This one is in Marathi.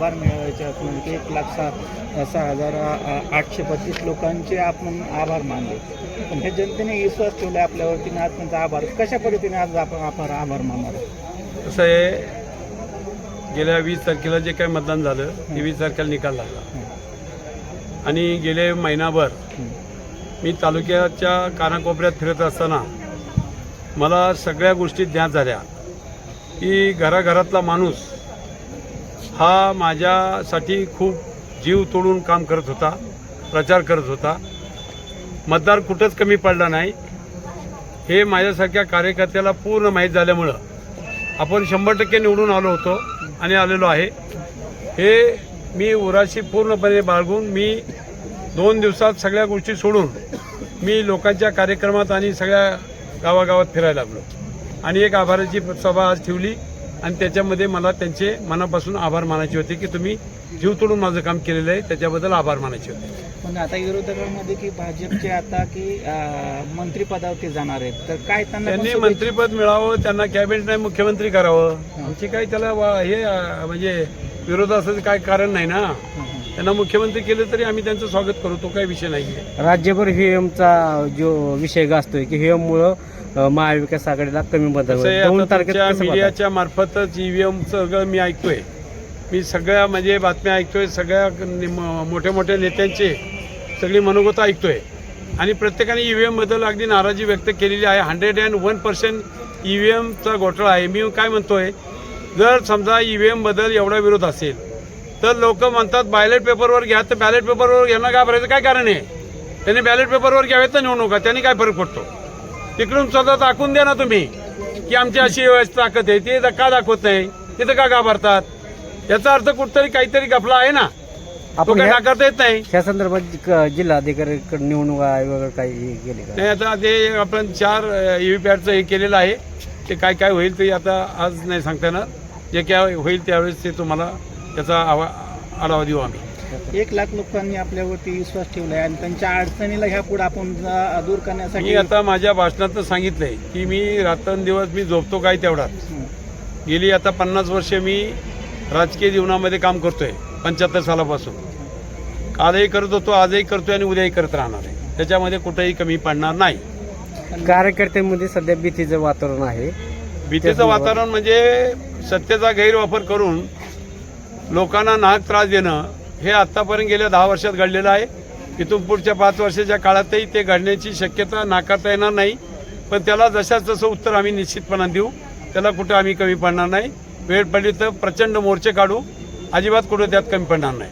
आभार मिळवायचे असून म्हणजे एक लाख सहा सहा हजार आठशे पस्तीस लोकांचे आपण आभार मानले. पण हे जनतेने विश्वास ठेवला आपल्यावरती आज त्यांचा आभार. कशा पद्धतीने आज आपण आपण आभार मानणार असं आहे गेल्या वीस तारखेला जे काही मतदान झालं ते वीस तारखेला निकाल लागला. आणि गेले महिनाभर मी तालुक्याच्या कानाकोपऱ्यात फिरत असताना मला सगळ्या गोष्टी ज्ञात झाल्या. की घराघरातला माणूस हा माझ्यासाठी खूप जीव तोडून काम करत होता प्रचार करत होता. मतदार कुठंच कमी पडला नाही. हे माझ्यासारख्या कार्यकर्त्याला पूर्ण माहीत झाल्यामुळं आपण शंभर टक्के निवडून आलो होतो आणि आलेलो आहे. हे मी उराशी पूर्णपणे बाळगून मी दोन दिवसात सगळ्या गोष्टी सोडून मी लोकांच्या कार्यक्रमात आणि सगळ्या गावागावात फिरायला लागलो. आणि एक आभाराची सभा आज ठेवली. आणि त्याच्यामध्ये मला त्यांचे मनापासून आभार मानायचे होते की तुम्ही जीव तोडून माझं काम केलेलं आहे त्याच्याबद्दल आभार मानायचे होते. पण आता विरोधकांमध्ये की भाजपचे आता की मंत्रिपदावरती जाणार आहेत तर काय त्यांना त्यांनी मंत्रीपद मिळावं त्यांना कॅबिनेट नाही मुख्यमंत्री करावं. आमची काही त्याला हे म्हणजे विरोध असायचं काय कारण नाही ना? हं, हं. त्यांना मुख्यमंत्री केलं तरी आम्ही त्यांचं स्वागत करू तो काही विषय नाही राज्यभर व्हीएमचा जो विषय गाजतोय की व्हीएम मुळे महाविकास आघाडीला कमी मतदान? मीडियाच्या मार्फतच ईव्हीएम सगळं मी ऐकतोय. मी सगळ्या म्हणजे बातम्या ऐकतोय सगळ्या मोठ्या मोठ्या नेत्यांचे सगळी मनोगत ऐकतोय. आणि प्रत्येकाने ईव्हीएमबद्दल अगदी नाराजी व्यक्त केलेली आहे. हंड्रेड अँड वन पर्सेंट ईव्हीएमचा घोटाळा आहे. मी काय म्हणतोय? जर समजा ईव्हीएमबद्दल एवढा विरोध असेल तर लोक म्हणतात बॅलेट पेपरवर घ्या. तर बॅलेट पेपरवर घेणं घाबरायचं काय कारण आहे? त्यांनी बॅलेट पेपरवर घ्यावेत तर निवडणुका. त्यांनी काय फरक पडतो? तिकडून स्वतः दाखवून द्या ना तुम्ही की आमची अशी व्यवस्था ताकद आहे. ते का दाखवत नाही? तिथं का घाबरतात? याचा अर्थ कुठतरी काहीतरी गफला आहे ना. आपण काय नाकारता येत नाही. ह्या संदर्भात जिल्हाधिकाऱ्यांकडे निवडणूक आयोग काही नाही आता ते आपण चार पॅडचं हे केलेलं आहे. ते काय काय होईल ते आता आज नाही सांगता येणार. जे काय होईल त्यावेळेस ते तुम्हाला त्याचा आवा आढावा देऊ आम्ही. एक लाख लोकांनी आपल्यावरती विश्वास ठेवलाय आणि त्यांच्या अडचणीला ह्या पुढे आपण दूर मी करण्यासाठी आता माझ्या भाषणात सांगितलंय की मी रात्रंदिवस मी झोपतो काय तेवढाच. हं. गेली आता पन्नास वर्षे मी राजकीय जीवनामध्ये काम करतोय पंच्याहत्तर सालापासून. कालही करत होतो आजही करतोय आणि उद्याही करत राहणार आहे. त्याच्यामध्ये कुठेही कमी पडणार नाही. कार्यकर्त्यांमध्ये सध्या भीतीचं वातावरण आहे. भीतीचं वातावरण म्हणजे सत्तेचा गैरवापर करून लोकांना नाहक त्रास देणं हे आत्तापर्यंत गेल्या दहा वर्षात घडलेलं आहे. इथून पुढच्या पाच वर्षाच्या काळातही ते घडण्याची शक्यता नाकारता येणार नाही. पण त्याला जशाच तसं उत्तर आम्ही निश्चितपणा देऊ. त्याला कुठं आम्ही कमी पडणार नाही. वेळ पडली तर प्रचंड मोर्चे काढू. अजिबात कुठं त्यात कमी पडणार नाही.